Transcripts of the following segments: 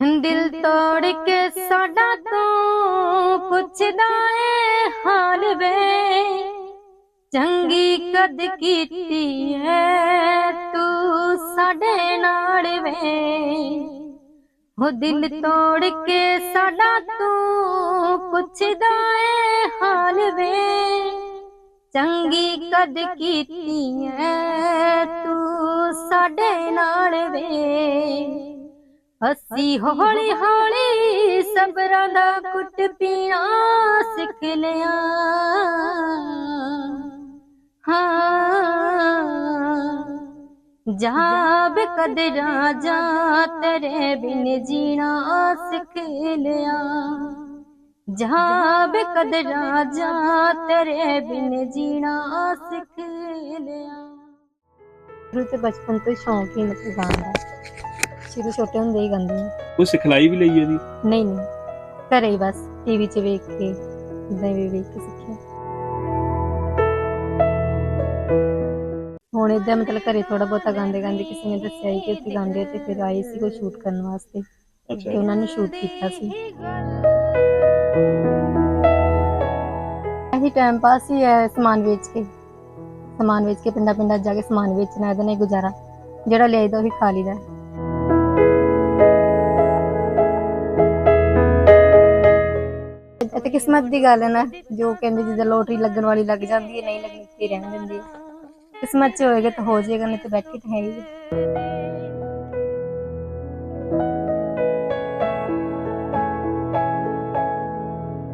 ਦਿਲ ਤੋੜ ਕੇ ਸਾਡਾ ਤੂੰ ਪੁੱਛਦਾ ਏ ਹਾਲ ਵੇ। ਚੰਗੀ ਕਦ ਕੀਤੀ ਐ ਤੂੰ ਸਾਡੇ ਨਾਲ ਵੇ। ਹੋ ਦਿਲ ਤੋੜ ਕੇ ਸਾਡਾ ਤੂੰ ਪੁੱਛਦਾ ਏ ਹਾਲ ਵੇ। ਚੰਗੀ ਕਦ ਕੀਤੀ ਐ ਤੂੰ ਸਾਡੇ ਨਾਲ ਵੇ। ਅਸੀਂ ਹੌਲੀ ਹੌਲੀ ਸਬਰਾਂ ਦਾ ਕੁੱਟ ਪੀਣਾ ਸਿੱਖ ਲਿਆ। ਹਾਂ। ਜਹਾਂ ਬਕਦਰਾਂ ਜਾ ਤੇਰੇ ਬਿਨ ਜੀਣਾ ਸਿੱਖ ਲਿਆ। ਜਹਾਂ ਬਕਦਰਾਂ ਜਾ ਤੇਰੇ ਬਿਨ ਜੀਣਾ ਸਿੱਖ ਲਿਆ। ਸ਼ੁਰੂ ਤੇ ਬਚਪਨ ਤੋਂ ਸ਼ੌਂਕ ਹੀ ਮਤਲਬ ਗਾਉਣ ਦਾ ਸ਼ੁਰੂ ਛੋਟੇ ਹੁੰਦੇ ਹੀ ਗਾਉਂਦੇ ਹਾਂ। ਕੋਈ ਸਿਖਲਾਈ ਵੀ ਲਈ ਇਹਦੀ? ਨਹੀਂ ਨਹੀਂ। ਘਰੇ ਹੀ ਬਸ ਟੀਵੀ 'ਚ ਵੇਖ ਕੇ ਇਦਾਂ ਵੀ ਵੇਖ ਕੇ ਸਿੱਖਿਆ। ਹੁਣ ਇਦਾਂ ਮਤਲਬ ਘਰੇ ਥੋੜਾ ਬਹੁਤਾ ਗਾਉਂਦੇ ਗਾਉਂਦੇ ਕਿਸੇ ਨੇ ਦੱਸਿਆ ਕਿ ਉੱਥੇ ਗਾਉਂਦੇ ਆ ਤੇ ਫਿਰ ਆਏ ਸੀ ਕੋਈ ਸ਼ੂਟ ਕਰਨ ਵਾਸਤੇ। ਤੇ ਉਹਨਾਂ ਨੇ ਸ਼ੂਟ ਕੀਤਾ ਸੀ। ਅਸੀਂ ਟਾਈਮ ਪਾਸ ਹੀ ਹੈ ਸਮਾਨ ਵੇਚ ਕੇ। ਸਮਾਨ ਵੇਚ ਕੇ ਪਿੰਡਾਂ ਪਿੰਡਾਂ ਜਾ ਕੇ ਸਮਾਨ ਵੇਚਣਾ ਇਹਦੇ ਨਾਲ ਹੀ ਗੁਜ਼ਾਰਾ। ਜਿਹੜਾ ਲਿਆਈਦਾ ਉਹੀ ਖਾ ਲਈਦਾ। ਤੇ ਕਿਸਮਤ ਦੀ ਗੱਲ ਹੈ ਨਾ, ਜੋ ਕਹਿੰਦੇ ਜਿੱਦਾਂ ਲੋਟਰੀ ਲੱਗਣ ਵਾਲੀ ਲੱਗ ਜਾਂਦੀ ਹੈ, ਨਹੀਂ ਲੱਗਣੀ ਤੇ ਰਹਿਣ ਦਿੰਦੀ ਹੈ। ਕਿਸਮਤ 'ਚ ਹੋਏਗਾ ਤਾਂ ਹੋ ਜਾਏਗਾ, ਨਹੀਂ ਤੇ ਬੈਠੀ ਤਾਂ ਹੈ ਹੀ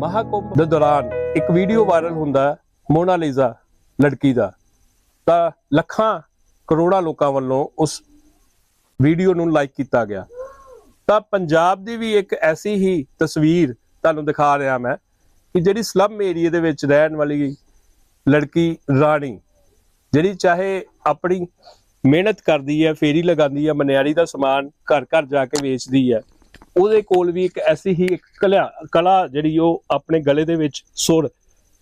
ਮਹਾਕੁੰਭ ਦੇ ਦੌਰਾਨ ਇੱਕ ਵੀਡੀਓ ਵਾਇਰਲ ਹੁੰਦਾ ਮੋਨਾਲੀਜ਼ਾ ਲੜਕੀ ਦਾ। ਤਾਂ ਲੱਖਾਂ ਕਰੋੜਾਂ ਲੋਕਾਂ ਵੱਲੋਂ ਉਸ ਵੀਡੀਓ ਨੂੰ ਲਾਈਕ ਕੀਤਾ ਗਿਆ। ਤਾਂ ਪੰਜਾਬ ਦੀ ਵੀ ਇੱਕ ਐਸੀ ਹੀ ਤਸਵੀਰ ਤੁਹਾਨੂੰ ਦਿਖਾ ਰਿਹਾ ਮੈਂ ਕਿ ਜਿਹੜੀ ਸਲਮ ਏਰੀਆ ਦੇ ਵਿੱਚ ਰਹਿਣ ਵਾਲੀ ਲੜਕੀ ਰਾਣੀ ਜਿਹੜੀ ਚਾਹੇ ਆਪਣੀ ਮਿਹਨਤ ਕਰਦੀ ਹੈ ਫੇਰੀ ਲਗਾਉਂਦੀ ਹੈ ਮਨਿਆਰੀ ਦਾ ਸਮਾਨ ਘਰ ਘਰ ਜਾ ਕੇ ਵੇਚਦੀ ਹੈ ਉਹਦੇ ਕੋਲ ਵੀ ਇੱਕ ਐਸੀ ਹੀ ਇੱਕ ਕਲਾ ਕਲਾ ਜਿਹੜੀ ਉਹ ਆਪਣੇ ਗਲੇ ਦੇ ਵਿੱਚ ਸੁਰ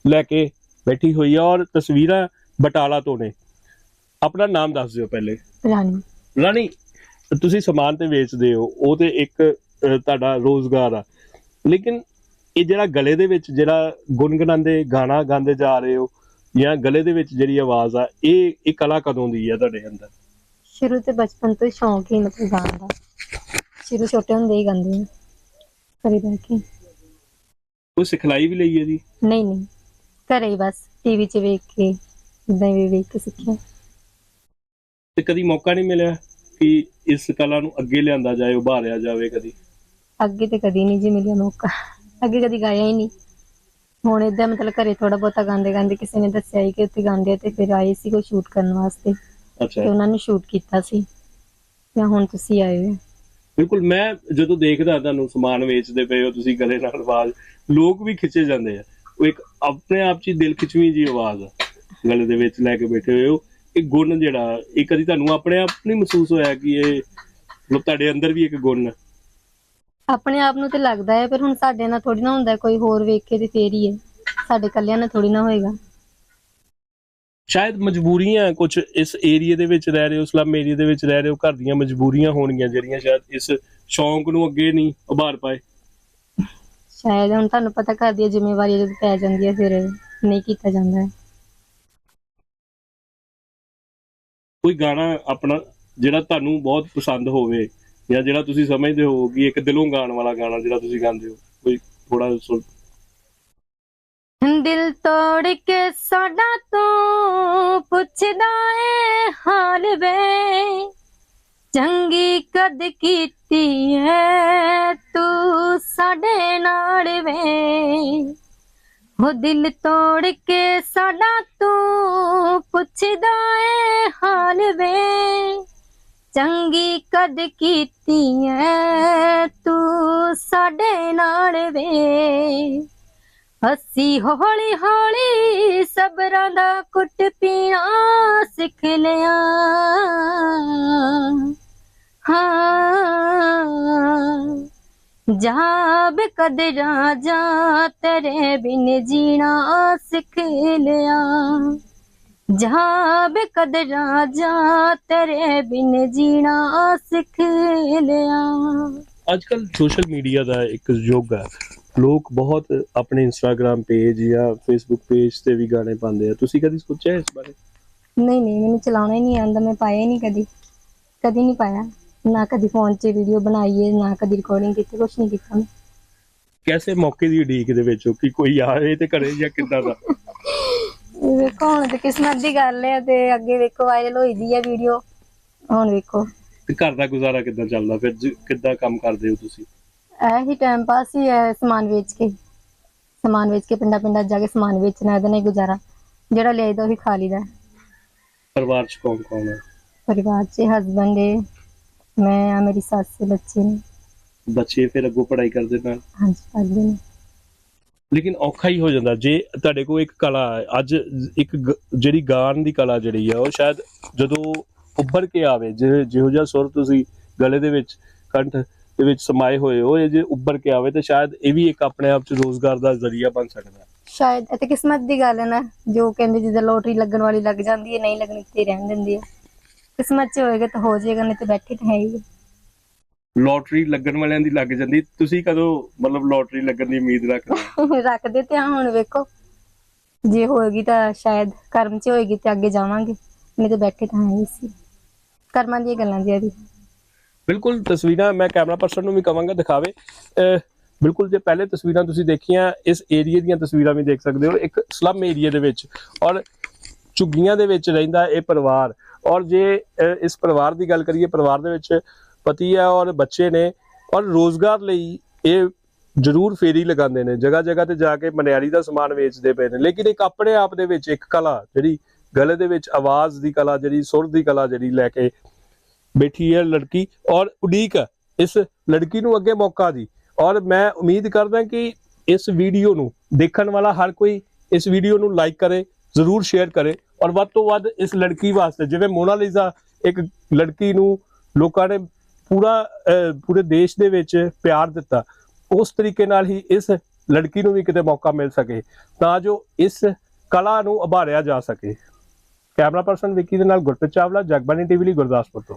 ਲੈ ਕੇ ਬੈਠੀ ਹੋਈ ਹੈ ਔਰ ਤਸਵੀਰਾਂ ਬਟਾਲਾ ਤੋਂ ਨੇ। ਆਪਣਾ ਨਾਮ ਦੱਸ ਦਿਓ ਪਹਿਲੇ। ਰਾਣੀ। ਰਾਣੀ ਤੁਸੀਂ ਸਮਾਨ ਤੇ ਵੇਚਦੇ ਹੋ ਉਹ ਤੇ ਇੱਕ ਤੁਹਾਡਾ ਰੋਜ਼ਗਾਰ ਆ। ਲੇਕਿਨ ਇਹ ਜਿਹੜਾ ਗਲੇ ਦੇ ਵਿੱਚ ਜਿਹੜਾ ਗੁੰਗਣਾਉਂਦੇ ਗਾਣਾ ਗਾਉਂਦੇ ਜਾ ਰਹੇ ਹੋ ਜਾਂ ਗਲੇ ਦੇ ਵਿੱਚ ਜਿਹੜੀ ਆਵਾਜ਼ ਆ ਇਹ ਇਹ ਕਲਾ ਕਦੋਂ ਦੀ ਆ ਤੁਹਾਡੇ ਅੰਦਰ? ਸ਼ੁਰੂ ਤੇ ਬਚਪਨ ਤੋਂ ਹੀ ਸ਼ੌਂਕ ਹੀ ਮਤਲਬ ਗਾਉਣ ਦਾ। ਸ਼ੁਰੂ ਛੋਟੇ ਹੁੰਦੇ ਹੀ ਗਾਉਂਦੇ ਹਾਂ। ਘਰੇ ਬਹਿ ਕੇ। ਕੋਈ ਸਿਖਲਾਈ ਵੀ ਲਈ ਹੈ ਜੀ ਨਹੀਂ ਨਹੀਂ। ਘਰੇ ਹੀ ਬਸ ਟੀਵੀ 'ਚ ਵੇਖ ਕੇ ਇਦਾਂ ਵੀ ਵੇਖ ਕੇ ਸਿੱਖਿਆ। ਤੇ ਕਦੀ ਮੌਕਾ ਨਹੀਂ ਮਿਲਿਆ ਕਿ ਇਸ ਕਲਾ ਨੂੰ ਅੱਗੇ ਲਿਆਂਦਾ ਜਾਏ ਉਭਾਰਿਆ ਜਾਵੇ ਕਦੀ? ਅੱਗੇ ਤੇ ਕਦੀ ਨਹੀਂ ਜੀ ਮਿਲਿਆ ਮੌਕਾ। ਅੱਗੇ ਕਦੀ ਗਾਇਆ ਹੀ ਨਹੀਂ। ਹੁਣ ਇਦਾਂ ਮਤਲਬ ਘਰੇ ਥੋੜਾ ਬਹੁਤਾ ਗਾਉਂਦੇ ਗਾਉਂਦੇ ਕਿਸੇ ਨੇ ਦੱਸਿਆ ਕਿ ਉੱਥੇ ਗਾਉਂਦੇ ਆ ਤੇ ਫਿਰ ਆਏ ਸੀ ਕੋਈ ਸ਼ੂਟ ਕਰਨ ਵਾਸਤੇ ਤੇ ਅੱਛਾ ਉਹਨਾਂ ਨੇ ਸ਼ੂਟ ਕੀਤਾ ਸੀ। ਤੇ ਹੁਣ ਤੁਸੀਂ ਆਏ ਹੋ। ਬਿਲਕੁਲ ਮੈਂ ਜਦੋਂ ਦੇਖਦਾ ਤੁਹਾਨੂੰ ਸਮਾਨ ਵੇਚਦੇ ਪਏ ਹੋ ਤੁਸੀਂ ਗਲੇ ਨਾਲ ਆਵਾਜ਼ ਲੋਕ ਵੀ ਖਿੱਚੇ ਜਾਂਦੇ ਆ। ਉਹ ਇੱਕ ਆਪਣੇ ਆਪ 'ਚ ਹੀ ਦਿਲ ਖਿੱਚਵੀਂ ਜੀ ਆਵਾਜ਼ ਆ। ਗਲੇ ਦੇ ਵਿੱਚ ਲੈ ਕੇ ਬੈਠੇ ਹੋਏ ਹੋ। ਇਹ ਗੁਣ ਜਿਹੜਾ ਇਹ ਕਦੀ ਤੁਹਾਨੂੰ ਆਪਣੇ ਆਪ ਨਹੀਂ ਮਹਿਸੂਸ ਹੋਇਆ ਕਿ ਇਹ ਮਤਲਬ ਤੁਹਾਡੇ ਅੰਦਰ ਵੀ ਇੱਕ ਗੁਣ ਹੈ ਆਪਣੇ ਆਪ ਨੂੰ ਤੇ ਲੱਗਦਾ ਹੈ ਪਰ ਹੁਣ ਸਾਡੇ ਨਾਲ ਥੋੜੀ ਨਾ ਹੁੰਦਾ ਕੋਈ ਹੋਰ ਵੇਖ ਕੇ ਤੇ ਫੇਰ ਹੀ ਹੈ। ਸਾਡੇ ਕੱਲਿਆਂ ਨਾਲ ਥੋੜੀ ਨਾ ਹੋਏਗਾ। ਸ਼ਾਇਦ ਮਜਬੂਰੀਆਂ ਕੁਝ ਇਸ ਏਰੀਆ ਦੇ ਵਿੱਚ ਰਹਿ ਰਹੇ ਹੋ ਸਲਮ ਏਰੀਆ ਦੇ ਵਿੱਚ ਰਹਿ ਰਹੇ ਹੋ ਘਰ ਦੀਆਂ ਮਜਬੂਰੀਆਂ ਹੋਣਗੀਆਂ ਜਿਹੜੀਆਂ ਸ਼ਾਇਦ ਇਸ ਸ਼ੌਂਕ ਨੂੰ ਅੱਗੇ ਨਹੀਂ ਉਭਾਰ ਪਾਏ। ਸ਼ਾਇਦ ਹੁਣ ਤੁਹਾਨੂੰ ਪਤਾ ਘਰ ਦੀਆਂ ਜ਼ਿੰਮੇਵਾਰੀਆਂ ਜਦੋਂ ਪੈ ਜਾਂਦੀਆਂ ਫਿਰ ਨਹੀਂ ਕੀਤਾ ਜਾਂਦਾ ਹੈ। ਕੋਈ ਗਾਣਾ ਆਪਣਾ ਜਿਹੜਾ ਤੁਹਾਨੂੰ ਬਹੁਤ ਪਸੰਦ ਹੋਵੇ ਜਾਂ ਜਿਹੜਾ ਤੁਸੀਂ ਸਮਝਦੇ ਹੋ ਕਿ ਇੱਕ ਦਿਲੋਂ ਗਾਣ ਵਾਲਾ ਗਾਣਾ ਜਿਹੜਾ ਤੁਸੀਂ ਗਾਉਂਦੇ ਹੋ, ਕੋਈ ਥੋੜਾ ਦਿਲ ਤੋੜ ਕੇ ਸਾਡਾ ਤੂੰ ਪੁੱਛਦਾ ਏ ਹਾਲ ਵੇ। ਚੰਗੀ ਕਦ ਕੀਤੀ ਐ ਤੂੰ ਸਾਡੇ ਨਾਲ ਵੇ। ਹੋ ਦਿਲ ਤੋੜ ਕੇ ਸਾਡਾ ਤੂੰ ਪੁੱਛਦਾ ਏ ਹਾਲ ਵੇ। ਚੰਗੀ ਕਦ ਕੀਤੀ ਐ ਤੂੰ ਸਾਡੇ ਨਾਲ ਵੇ। ਅਸੀਂ ਹੌਲੀ ਹੌਲੀ ਸਬਰਾਂ ਦਾ ਕੁੱਟ ਪੀਣਾ ਸਿੱਖ ਲਿਆ। ਹਾਂ, ਜਾਬ ਬਕਦਰਾਂ ਜਾ ਤੇਰੇ ਬਿਨ ਜੀਣਾ ਸਿੱਖ ਲਿਆ। ਜਹਾਂ ਬਕਦਰਾਂ ਜਾ ਤੇਰੇ ਬਿਨ ਜੀਣਾ ਸਿੱਖ ਲਿਆ ਅੱਜ ਕੱਲ ਸੋਸ਼ਲ ਮੀਡੀਆ ਦਾ ਇੱਕ ਯੁੱਗ ਹੈ ਲੋਕ ਬਹੁਤ ਆਪਣੇ ਇੰਸਟਾਗ੍ਰam ਪੇਜ ਜਾਂ ਫੇਸਬੁੱਕ ਪੇਜ ਤੇ ਵੀ ਗਾਣੇ ਪਾਉਂਦੇ ਆ ਤੁਸੀਂ ਕਦੀ ਸੋਚਿਆ ਇਸ ਬਾਰੇ ਨਹੀਂ ਨਹੀਂ ਮੈਨੂੰ ਚਲਾਉਣਾ ਹੀ ਨਹੀਂ ਆਉਂਦਾ ਮੈਂ ਪਾਇਆ ਹੀ ਨਹੀਂ ਕਦੀ ਕਦੀ ਨਹੀਂ ਪਾਇਆ ਨਾ ਕਦੀ ਫੋਨ 'ਚ ਵੀਡੀਓ ਬਣਾਈਏ ਨਾ ਕਦੀ ਰਿਕਾਰਡਿੰਗ ਕੀਤੀ ਕੁਛ ਨਹੀਂ ਕੀਤਾ ਮੈਂ ਕੈਸੇ ਮੌਕੇ ਦੀ ਉਡੀਕ ਦੇ ਵਿੱਚ ਹੋ ਕਿ ਕੋਈ ਆਵੇ ਤੇ ਕਰੇ ਜਾਂ ਕਿੱਦਾਂ ਦਾ ਵੇਖੋ ਹੁਣ ਤੇ ਕਿਸਮਤ ਦੀ ਗੱਲ ਹੈ ਤੇ ਅੱਗੇ ਵੇਖੋ ਵਾਇਰਲ ਹੋਈ ਦੀ ਹੈ ਵੀਡੀਓ ਹੁਣ ਵੇਖੋ। ਤੇ ਘਰ ਦਾ ਗੁਜ਼ਾਰਾ ਕਿੱਦਾਂ ਚੱਲਦਾ? ਫਿਰ ਜ- ਕਿੱਦਾਂ ਕੰਮ ਕਰਦੇ ਹੋ ਤੁਸੀਂ? ਇਹ ਹੀ ਟਾਈਮ ਪਾਸ ਹੀ ਹੈ ਸਮਾਨ ਵੇਚ ਕੇ। ਸਮਾਨ ਵੇਚ ਕੇ ਪਿੰਡਾਂ ਪਿੰਡਾਂ ਜਾ ਕੇ ਸਮਾਨ ਵੇਚਣਾ ਇਹਦੇ ਨਾਲ ਹੀ ਗੁਜ਼ਾਰਾ। ਜਿਹੜਾ ਲਿਆਈਦਾ ਉਹੀ ਖਾ ਲਈਦਾ। ਪਰਿਵਾਰ ਚ ਕੌਣ ਕੌਣ ਹੈ? ਪਰਿਵਾਰ 'ਚ ਹਸਬੰਡ ਹੈ ਮੈਂ ਆ ਮੇਰੀ ਸੱਸ ਤੇ ਬੱਚੇ ਨੇ। ਬੱਚੇ ਫਿਰ ਅੱਗੋਂ ਪੜ੍ਹਾਈ ਕਰਦੇ ਨਾਲ? ਹਾਂਜੀ ਪੜ੍ਹਦੇ ਨੇ। ਲੇਕਿਨ ਔਖਾ ਹੀ ਹੋ ਜਾਂਦਾ। ਜੇ ਤੁਹਾਡੇ ਕੋਲ ਇੱਕ ਕਲਾ ਅੱਜ ਇੱਕ ਜਿਹੜੀ ਗਾਣ ਦੀ ਕਲਾ ਜਿਹੜੀ ਆ, ਉਹ ਸ਼ਾਇਦ ਜਦੋਂ ਉੱਭਰ ਕੇ ਆਵੇ ਜਿਹੋ ਜਿਹਾ ਸੁਰ ਤੁਸੀਂ ਗਲੇ ਦੇ ਵਿੱਚ, ਕੰਠ ਦੇ ਵਿੱਚ ਸਮਾਏ ਹੋਏ ਹੋ, ਇਹ ਜੇ ਉੱਭਰ ਕੇ ਆਵੇ, ਤੇ ਸ਼ਾਇਦ ਇਹ ਵੀ ਇੱਕ ਆਪਣੇ ਆਪ ਚ ਰੋਜ਼ਗਾਰ ਦਾ ਜ਼ਰੀਆ ਬਣ ਸਕਦਾ ਹੈ। ਸ਼ਾਇਦ ਇਹ ਤੇ ਕਿਸਮਤ ਦੀ ਗੱਲ ਹੈ ਨਾ, ਜੋ ਕਹਿੰਦੇ ਜਿੱਦਾਂ ਲੋਟਰੀ ਲੱਗਣ ਵਾਲੀ ਲੱਗ ਜਾਂਦੀ ਹੈ, ਨਹੀਂ ਲੱਗਣੀ ਤੇ ਰਹਿਣ ਦਿੰਦੀ ਹੈ। ਕਿਸਮਤ 'ਚ ਹੋਏਗਾ ਤਾਂ ਹੋ ਜਾਏਗਾ, ਨਹੀਂ ਤੇ ਬੈਠੇ ਤਾਂ ਹੈ ਹੀ। ਲੋਟਰੀ ਲੱਗਣ ਵਾਲਿਆਂ ਦੀ ਲੱਗ ਜਾਂਦੀ। ਤੁਸੀਂ ਕਦੋਂ ਮਤਲਬ ਲੋਟਰੀ ਲੱਗਣ ਦੀ ਉਮੀਦ ਰੱਖਦੇ ਹੋ? ਰੱਖਦੇ ਤੇ ਹੁਣ ਵੇਖੋ। ਜੇ ਹੋਏਗੀ ਤਾਂ ਸ਼ਾਇਦ ਕਰਮ 'ਚ ਹੋਏਗੀ ਤੇ ਅੱਗੇ ਜਾਵਾਂਗੇ। ਨਹੀਂ ਤੇ ਬੈਠੇ ਤਾਂ ਹੈ ਹੀ ਸੀ। ਕਰਮਾਂ ਦੀਆਂ ਗੱਲਾਂ ਦੀਆਂ ਵੀ। ਬਿਲਕੁਲ ਤਸਵੀਰਾਂ ਮੈਂ ਕੈਮਰਾ ਪਰਸਨ ਨੂੰ ਵੀ ਕਵਾਂਗਾ ਦਿਖਾਵੇ। ਅਹ ਬਿਲਕੁਲ ਜੇ ਪਹਿਲੇ ਤਸਵੀਰਾਂ ਤੁਸੀਂ ਦੇਖੀਆਂ ਇਸ ਏਰੀਏ ਦੀਆਂ ਤਸਵੀਰਾਂ ਵੀ ਦੇਖ ਸਕਦੇ ਹੋ। ਇੱਕ ਸਲਮ ਏਰੀਏ ਦੇ ਵਿੱਚ ਔਰ ਝੁੱਗੀਆਂ ਦੇ ਵਿੱਚ ਰਹਿੰਦਾ ਇਹ ਪਰਿਵਾਰ। ਔਰ ਜੇ ਅਹ, ਇਸ ਪਰਿਵਾਰ ਦੀ ਗੱਲ ਕਰੀਏ ਪਰਿਵਾਰ ਦੇ ਵਿੱਚ ਪਤੀ ਹੈ ਔਰ ਬੱਚੇ ਨੇ ਔਰ ਰੋਜ਼ਗਾਰ ਲਈ ਇਹ ਜ਼ਰੂਰ ਫੇਰੀ ਲਗਾਉਂਦੇ ਨੇ ਜਗ੍ਹਾ ਜਗ੍ਹਾ ਤੇ ਜਾ ਕੇ ਮਨਿਆਰੀ ਦਾ ਸਮਾਨ ਵੇਚਦੇ ਪਏ ਨੇ। ਲੇਕਿਨ ਇੱਕ ਆਪਣੇ ਆਪ ਦੇ ਵਿੱਚ ਇੱਕ ਕਲਾ, ਜਿਹੜੀ ਗਲੇ ਦੇ ਵਿੱਚ ਆਵਾਜ਼ ਦੀ ਕਲਾ, ਜਿਹੜੀ ਸੁਰ ਦੀ ਕਲਾ ਜਿਹੜੀ ਲੈ ਕੇ ਬੈਠੀ ਹੈ ਲੜਕੀ ਔਰ ਉਡੀਕ ਇਸ ਲੜਕੀ ਨੂੰ ਅੱਗੇ ਮੌਕਾ ਦੀ ਔਰ ਮੈਂ ਉਮੀਦ ਕਰਦਾ ਕਿ ਇਸ ਵੀਡੀਓ ਨੂੰ ਦੇਖਣ ਵਾਲਾ ਹਰ ਕੋਈ ਇਸ ਵੀਡੀਓ ਨੂੰ ਲਾਈਕ ਕਰੇ, ਜ਼ਰੂਰ ਸ਼ੇਅਰ ਕਰੇ ਔਰ ਵੱਧ ਤੋਂ ਵੱਧ ਇਸ ਲੜਕੀ ਵਾਸਤੇ, ਜਿਵੇਂ ਮੋਨਾਲੀਜ਼ਾ ਇੱਕ ਲੜਕੀ ਨੂੰ ਲੋਕਾਂ ਨੇ ਪੂਰਾ ਅਹ, ਪੂਰੇ ਦੇਸ਼ ਦੇ ਵਿੱਚ ਪਿਆਰ ਦਿੱਤਾ। ਉਸ ਤਰੀਕੇ ਨਾਲ ਹੀ ਇਸ ਲੜਕੀ ਨੂੰ ਵੀ ਕਿਤੇ ਮੌਕਾ ਮਿਲ ਸਕੇ ਤਾਂ ਜੋ ਇਸ ਕਲਾ ਨੂੰ ਉਭਾਰਿਆ ਜਾ ਸਕੇ। ਕੈਮਰਾ ਪਰਸਨ ਵਿੱਕੀ ਦੇ ਨਾਲ ਗੁਰਪ੍ਰੀਤ ਚਾਵਲਾ ਜਗਬਾਨੀ ਟੀਵੀ ਲਈ ਗੁਰਦਾਸਪੁਰ ਤੋਂ।